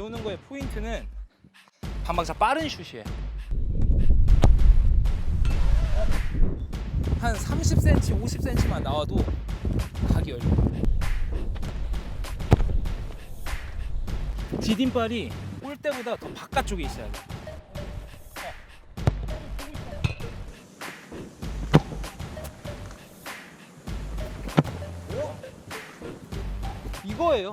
배우는 거의 포인트는 반박자 빠른 슛이에요. 한 30cm, 50cm만 나와도 각이 열려. 디딤발이 골대보다 더 바깥쪽에 있어야 돼. 이거예요.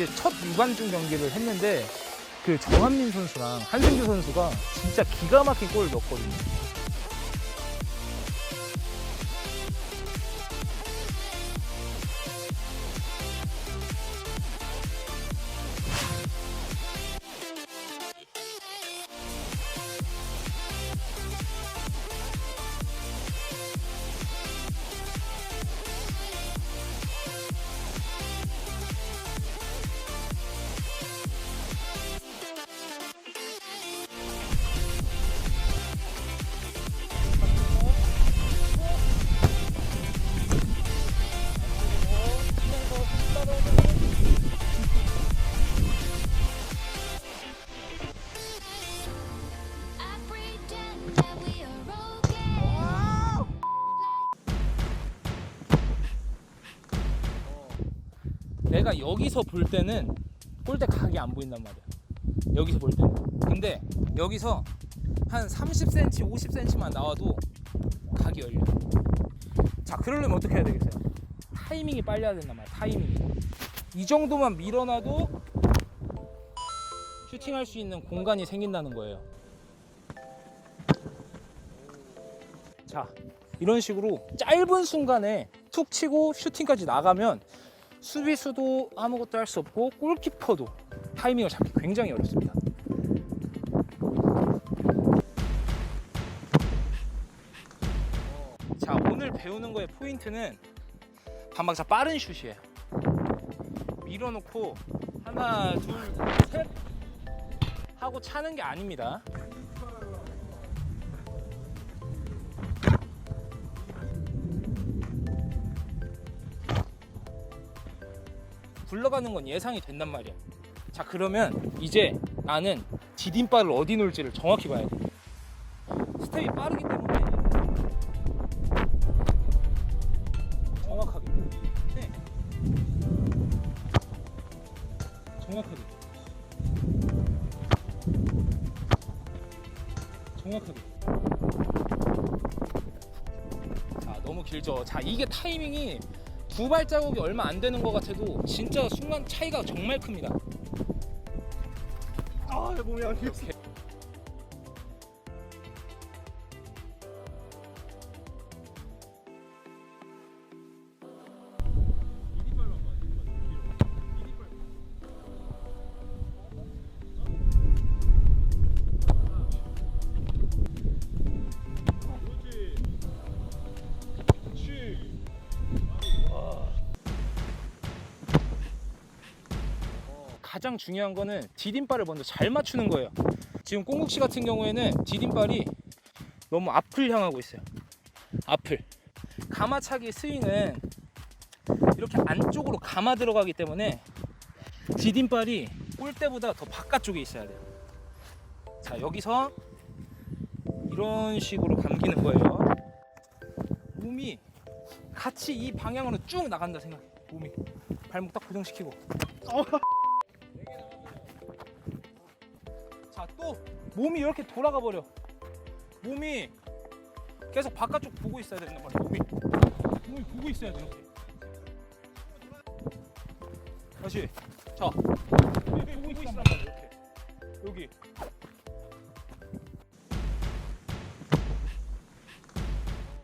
이제 첫 유관중 경기를 했는데 그 정한민 선수랑 한승규 선수가 진짜 기가 막힌 골을 넣었거든요. 내가 여기서 볼 때는 골대 각이 안 보인단 말이야. 여기서 볼 때는. 근데 여기서 한 30cm, 50cm만 나와도 각이 열려. 자, 그러려면 어떻게 해야 되겠어요? 타이밍이 빨려야 된단 말이야. 타이밍이. 이 정도만 밀어놔도 슈팅할 수 있는 공간이 생긴다는 거예요. 자, 이런 식으로 짧은 순간에 툭 치고 슈팅까지 나가면 수비수도 아무것도 할 수 없고 골키퍼도 타이밍을 잡기 굉장히 어렵습니다. 자 오늘 배우는 거의 포인트는 반박자 빠른 슛이에요. 밀어놓고 하나 둘 셋 하고 차는 게 아닙니다. 굴러가는 건 예상이 된단 말이야. 자 그러면 이제 나는 디딤발을 어디 놓을지를 정확히 봐야 돼. 스텝이 빠르기 때문에 정확하게. 네. 정확하게. 정확하게. 자 너무 길죠. 자 이게 타이밍이 두 발자국이 얼마 안 되는 것 같아도 진짜 순간 차이가 정말 큽니다. 아, 내 몸이 안 돼. 이렇 가장 중요한 거는 디딤발을 먼저 잘 맞추는 거예요. 지금 꽁국씨 같은 경우에는 디딤발이 너무 앞을 향하고 있어요. 앞을. 가마차기 스윙은 이렇게 안쪽으로 감아 들어가기 때문에 디딤발이 골대보다 더 바깥쪽에 있어야 돼요. 자, 여기서 이런 식으로 감기는 거예요. 몸이 같이 이 방향으로 쭉 나간다 생각해. 몸이 발목 딱 고정시키고. 자, 또 몸이 이렇게 돌아가 버려. 몸이 계속 바깥쪽 보고 있어야 된단 말이야. 몸이 몸이 보고 있어야 돼 이렇게. 다시. 자, 몸이 보고 말이야 이렇게. 여기.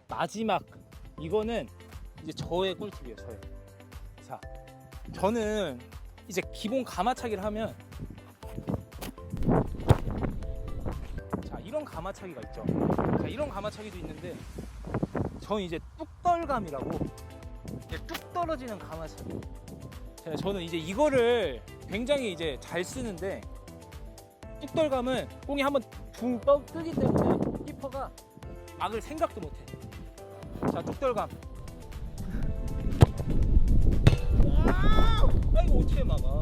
마지막 이거는 이제 저의 꿀팁이에요. 저의. 자, 저는 이제 기본 가마차기를 하면 자 이런 가마차기가 있죠. 자 이런 가마차기도 있는데 저는 이제 뚝떨감이라고 이제 뚝 떨어지는 가마차기. 자, 저는 이제 이거를 굉장히 이제 잘 쓰는데 뚝떨감은 공이 한번 붕 떠 뜨기 때문에 키퍼가 막을 생각도 못해. 자 뚝떨감. 아 이거 어떻게 막아?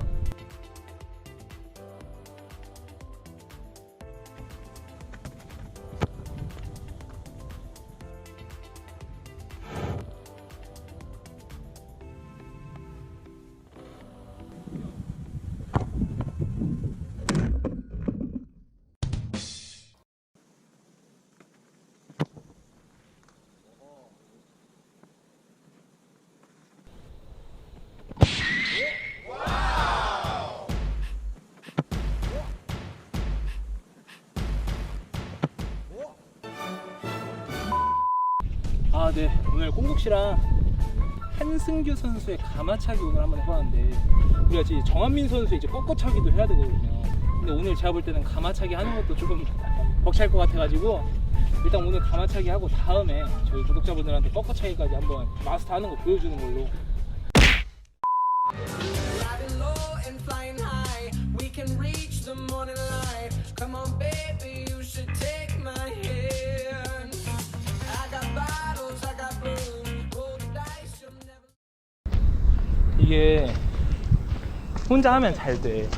아, 네. 오늘 꽁국씨랑 한승규 선수의 가마차기 오늘 한번 해봤는데 우리가 이제 정한민 선수 이제 꺾어차기도 해야 되거든요. 근데 오늘 제가 볼 때는 가마차기 하는 것도 조금 벅찰 것 같아가지고 일단 오늘 가마차기 하고 다음에 저희 구독자분들한테 꺾어차기까지 한번 마스터하는 거 보여주는 걸로. Come on, baby, 이게 혼자 하면 잘 돼.